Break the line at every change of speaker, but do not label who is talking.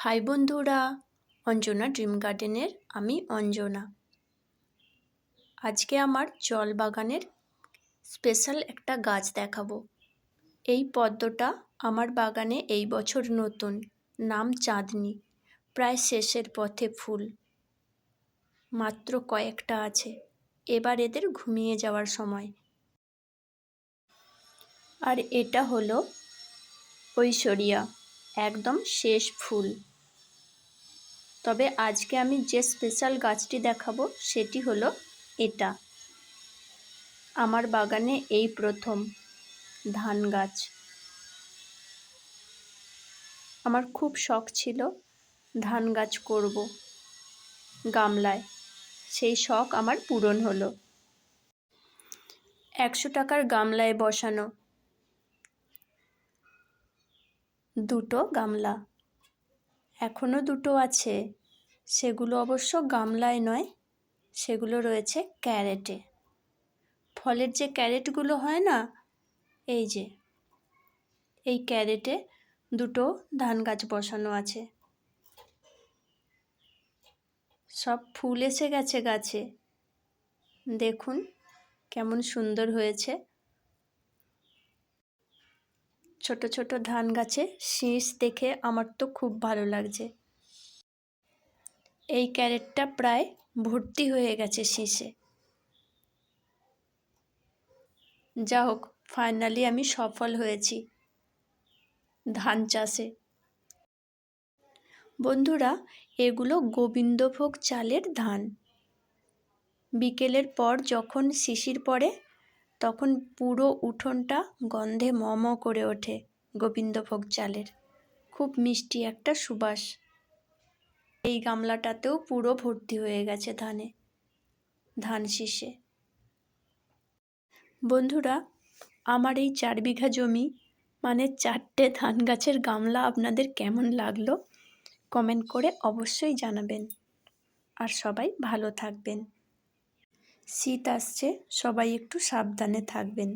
High বন্ধুরা, Anjana dream গার্ডেনের আমি অঞ্জনা। আজকে আমার জল বাগানের স্পেশাল একটা গাছ দেখাবো। এই পদ্মটা আমার বাগানে এই বছর নতুন, নাম চাঁদনি, প্রায় শেষের পথে ফুল। মাত্র কয়েকটা আছে, এবার এদের ঘুমিয়ে যাওয়ার সময়। আর এটা হলো ঐশ্বরিয়া, একদম শেষ ফুল। তবে আজকে আমি যে স্পেশাল গাছটি দেখাবো সেটি হলো এটা। আমার বাগানে এই প্রথম ধান গাছ। আমার খুব শখ ছিল ধান গাছ করব গামলায়। সেই শখ আমার পূরণ হলো। একশো টাকার গামলায় বসানো দুটো গামলা। এখনও দুটো আছে। সেগুলো অবশ্য গামলায় নয়, সেগুলো রয়েছে ক্যারেটে। ফলের যে ক্যারেটগুলো হয় না, এই যে, এই ক্যারেটে দুটো ধান গাছ বসানো আছে। সব ফুল এসে গেছে গাছে। দেখুন কেমন সুন্দর হয়েছে। ছোট ছোট ধান গাছে শীষ দেখে আমার তো খুব ভালো লাগছে। এই ক্যারেটটা প্রায় ভর্তি হয়ে গেছে শীষে। যা হোক, ফাইনালি আমি সফল হয়েছি ধান চাষে। বন্ধুরা, এগুলো গোবিন্দভোগ চালের ধান। বিকেলের পর যখন শিশির পড়ে তখন পুরো উঠোনটা গন্ধে ম ম করে ওঠে গোবিন্দভোগ চালের। খুব মিষ্টি একটা সুবাস। এই গামলাটাতেও পুরো ভর্তি হয়ে গেছে ধানে, ধান শীষে। বন্ধুরা, আমার এই চার বিঘা জমি মানে চারটে ধান গাছের গামলা আপনাদের কেমন লাগল? কমেন্ট করে অবশ্যই জানাবেন। আর সবাই ভালো থাকবেন। শীত আসছে সবাই একটু সাবধানে থাকবেন।